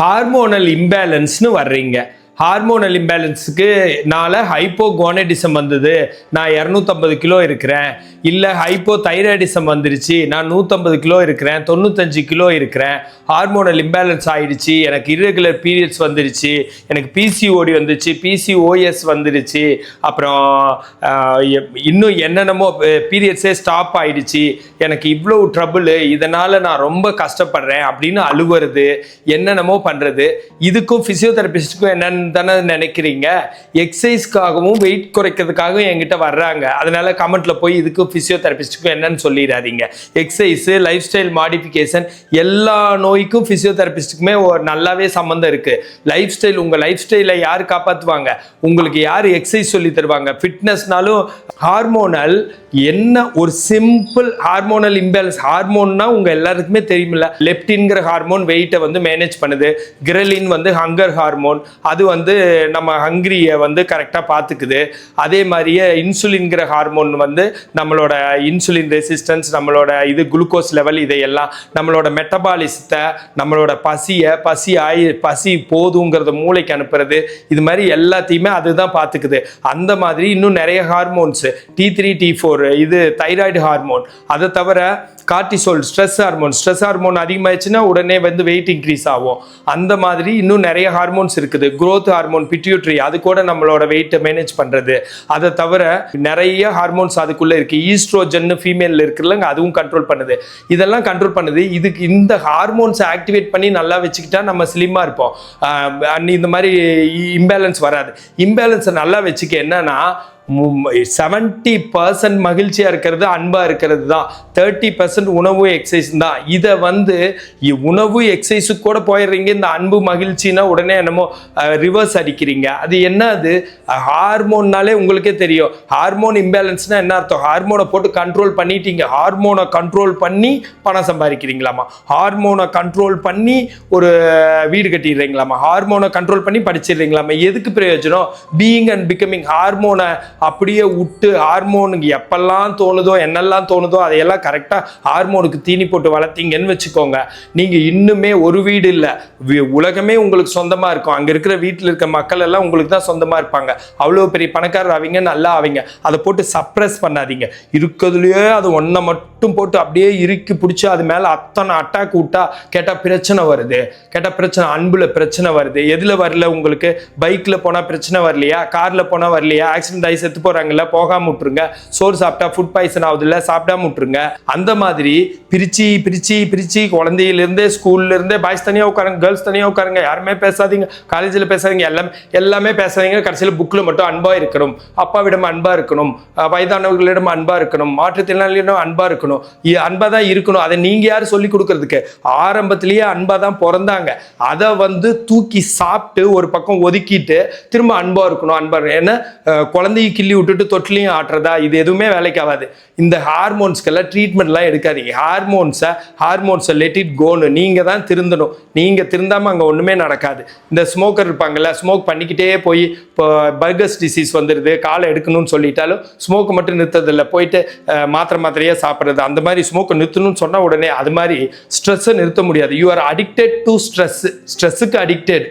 Hormonal இம்பேலன்ஸ்னு வர்றீங்க. Hormonal இம்பேலன்ஸுக்கு நால ஹைப்போகோனடிசம் வந்தது. நான் இரநூத்தம்பது கிலோ இருக்கிறேன். இல்லை ஹைப்போ தைராய்டிசம் வந்துருச்சு. நான் நூற்றம்பது கிலோ இருக்கிறேன். தொண்ணூத்தஞ்சு கிலோ இருக்கிறேன். ஹார்மோனல் இம்பேலன்ஸ் ஆயிடுச்சு. எனக்கு இரகுலர் பீரியட்ஸ் வந்துருச்சு. எனக்கு பிசிஓடி வந்துச்சு பிசிஓஎஸ் வந்துருச்சு. அப்புறம் இன்னும் என்னென்னமோ பீரியட்ஸே ஸ்டாப் ஆயிடுச்சு. எனக்கு இவ்வளோ ட்ரபுள் இதனால் நான் ரொம்ப கஷ்டப்படுறேன் அப்படின்னு அழுவுறது என்னென்னமோ பண்ணுறது இதுக்கும் ஃபிசியோதெரபிஸ்ட்டுக்கும் என்னென்னு தானே நினைக்கிறீங்க? எக்ஸசைஸ்க்காகவும் வெயிட் குறைக்கிறதுக்காகவும் என்கிட்ட வர்றாங்க. அதனால கமெண்ட்ல போய் இதுக்கும் ஃபிசியோதெரபிஸ்ட்டுக்கும் என்னன்னு சொல்லிடாதீங்க. எக்ஸசைஸ் லைஃப் ஸ்டைல் மாடிஃபிகேஷன் எல்லா நோய்க்கும் ஃபிசியோதெரபிஸ்ட்டுக்குமே ஒரு நல்லாவே சம்மந்தம் இருக்கு. லைஃப் ஸ்டைல் உங்க லைஃப் ஸ்டைலை யார் காப்பாற்றுவாங்க உங்களுக்கு யார் எக்ஸசைஸ் சொல்லி தருவாங்க? ஃபிட்னஸ்னாலும் ஹார்மோனல் என்ன ஒரு சிம்பிள் ஹார்மோனல் இம்பேலன்ஸ் ஹார்மோன்னா உங்க எல்லாருக்குமே தெரியுமில்ல. லெப்டின்கிற ஹார்மோன் வெயிட்டை வந்து மேனேஜ் பண்ணுது. கிரலின் வந்து ஹங்கர் ஹார்மோன் அது வந்து வந்து நம்ம ஹங்கிரியை வந்து கரெக்டாக பார்த்துக்குது. அதே மாதிரியே இன்சுலின்கிற ஹார்மோன் வந்து நம்மளோட இன்சுலின் ரெசிஸ்டன்ஸ் நம்மளோட இது குளுக்கோஸ் லெவல் இதையெல்லாம் நம்மளோட மெட்டபாலிசத்தை நம்மளோட பசியை பசி ஆயி பசி போதுங்கிறத மூளைக்கு அனுப்புறது இது மாதிரி எல்லாத்தையுமே அதுதான் பார்த்துக்குது. அந்த மாதிரி இன்னும் நிறைய hormones T three T four இது தைராய்டு ஹார்மோன் அதை தவிர cortisol stress hormone stress hormone அதிகமாகிடுச்சுன்னா உடனே வந்து வெயிட் இன்க்ரீஸ் ஆகும். அந்த மாதிரி இன்னும் நிறைய ஹார்மோன்ஸ் இருக்குது. க்ரோத் growth ஹார்மோன் பிட்யூட்ரி அது கூட நம்மளோட வெயிட்டை மேனேஜ் பண்ணுறது அதை தவிர நிறைய ஹார்மோன்ஸ் அதுக்குள்ளே இருக்குது ஈஸ்ட்ரோஜன் ஃபீமேல் இருக்குல்லங்க அதுவும் கண்ட்ரோல் பண்ணுது. இதெல்லாம் கண்ட்ரோல் பண்ணுது. இதுக்கு இந்த ஹார்மோன்ஸை ஆக்டிவேட் பண்ணி நல்லா வச்சுக்கிட்டா நம்ம ஸ்லிம்மாக இருப்போம். அண்ட் இந்த மாதிரி இம்பேலன்ஸ் வராது. இம்பேலன்ஸை நல்லா வச்சுக்க என்னன்னா செவன்ட்டி பர்சன்ட் மகிழ்ச்சியாக இருக்கிறது அன்பாக இருக்கிறது தான். தேர்ட்டி பர்சன்ட் உணவு எக்ஸசைஸ் தான். இதை வந்து உணவு எக்ஸசைஸுக்கு கூட போயிடுறீங்க இந்த அன்பு மகிழ்ச்சினா உடனே என்னமோ ரிவர்ஸ் அடிக்கிறீங்க. அது என்ன அது ஹார்மோன்னாலே உங்களுக்கே தெரியும். ஹார்மோன் இம்பேலன்ஸ்னா என்ன அர்த்தம்? ஹார்மோனை போட்டு கண்ட்ரோல் பண்ணிட்டீங்க. ஹார்மோனை கண்ட்ரோல் பண்ணி பணம் சம்பாதிக்கிறீங்களாமா? ஹார்மோனை கண்ட்ரோல் பண்ணி ஒரு வீடு கட்டிடுறீங்களாமா? ஹார்மோனை கண்ட்ரோல் பண்ணி படிச்சிடுறீங்களாமா? எதுக்கு பிரயோஜனம்? பீயிங் அண்ட் பிகமிங் ஹார்மோனை அப்படியே விட்டு ஹார்மோனுக்கு எப்பெல்லாம் தோணுதோ என்னெல்லாம் தோணுதோ அதையெல்லாம் கரெக்டாக ஹார்மோனுக்கு தீனி போட்டு வளர்த்தீங்கன்னு வச்சுக்கோங்க. நீங்கள் இன்னுமே ஒரு வீடு இல்லை. உலகமே உங்களுக்கு சொந்தமாக இருக்கும். அங்கே இருக்கிற வீட்டில் இருக்க மக்கள் எல்லாம் உங்களுக்கு தான் சொந்தமாக இருப்பாங்க. அவ்வளோ பெரிய பணக்காரர் ஆவீங்க நல்லா ஆவீங்க. அதை போட்டு சப்ரஸ் பண்ணாதீங்க. இருக்கிறதுலையே அது ஒன்றை மட்டும் போட்டு அப்படியே இறுக்கி பிடிச்சி அது மேலே அத்தனை அட்டாக் விட்டா கேட்டால் பிரச்சனை வருது. கேட்டால் பிரச்சனை அன்பில் பிரச்சனை வருது. எதில் வரல உங்களுக்கு? பைக்கில் போனால் பிரச்சனை வரலையா? காரில் போனால் வரலையா? ஆக்சிடென்ட் ஆகி செத்து போகிறாங்கல்ல போகாம விட்டுருங்க. சோறு சாப்பிட்டா ஃபுட் பாய்சன் ஆகுதுல்ல சாப்பிடாம விட்டுருங்க. அந்த மாதிரி பிரிச்சு பிரிச்சு பிரிச்சு குழந்தையிலேருந்தே ஸ்கூல்ல இருந்தே பாய்ஸ் தனியாக உட்காருங்க கேர்ள்ஸ் தனியாக உட்காருங்க யாருமே பேசாதீங்க காலேஜில் பேசாதீங்க எல்லாமே எல்லாமே பேசாதீங்க. கடைசியில் புக்கில் மட்டும் அன்பா இருக்கணும். அப்பாவிடம் அன்பா இருக்கணும். வயதானவர்களிடம் அன்பா இருக்கணும். மாற்றுத்திறனாளியிடம் அன்பா இருக்கணும். இ- அன்பா தான் இருக்கணும். அதை நீங்க யார் சொல்லி கொடுக்கறதுக்கு? ஆரம்பத்திலேயே அன்பா தான் பிறந்தாங்க. அதை வந்து தூக்கி சாப்பிட்டு ஒரு பக்கம் ஒதுக்கிட்டு திரும்ப அன்பா இருக்கணும். அன்பா இருக்கணும். ஏன்னா குழந்தைக்கு கிள்ளி விட்டுட்டு தொட்டிலையும் ஆட்டுறதா? இது எதுவுமே வேலைக்கு ஆகாது. இந்த ஹார்மோன்ஸ்க்கெல்லாம் ட்ரீட்மெண்ட்லாம் எடுக்காதீங்க. ஹார்மோன்ஸை ஹார்மோன்ஸை லெட் இட் கோன்னு நீங்கள் தான் திருந்தணும். நீங்கள் திருந்தாமல் அங்கே ஒன்றுமே நடக்காது. இந்த ஸ்மோக்கர் இருப்பாங்கல்ல ஸ்மோக் பண்ணிக்கிட்டே போய் இப்போ பர்கஸ் டிசீஸ் வந்துடுது காலை எடுக்கணும்னு சொல்லிட்டாலும் ஸ்மோக் மட்டும் நிறுத்ததில்லை போயிட்டு மாத்திரை மாத்திரையாக சாப்பிட்றது. அந்த மாதிரி ஸ்மோக்கை நிறுத்தணும்னு சொன்ன உடனே அது மாதிரி ஸ்ட்ரெஸ்ஸை நிறுத்த முடியாது. You are addicted to stress ஸ்ட்ரெஸ்ஸுக்கு addicted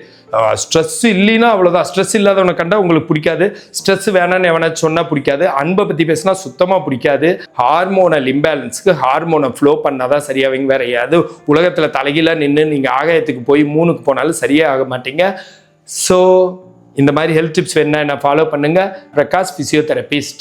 stress இல்லைன்னா அவ்வளோதான் ஸ்ட்ரெஸ் இல்லாதவனை கண்டா உங்களுக்கு பிடிக்காது. ஸ்ட்ரெஸ் வேணான்னு எவனா சொன்னால் பிடிக்காது. அன்பை பற்றி பேசினா சுத்தமாக பிடிக்காது. ஹார்மோனல் இம்பேலன்ஸ்க்கு ஹார்மோனை ஃப்ளோ பண்ணால் தான் சரியாவீங்க வேற ஏதாவது உலகத்தில் தலைகீழாக நின்று நீங்கள் ஆகாயத்துக்கு போய் மூணுக்கு போனாலும் சரியே ஆக மாட்டீங்க. ஸோ இந்த மாதிரி ஹெல்த் டிப்ஸ் வேணா என்ன ஃபாலோ பண்ணுங்கள் பிரகாஷ் ஃபிசியோதெரபிஸ்ட்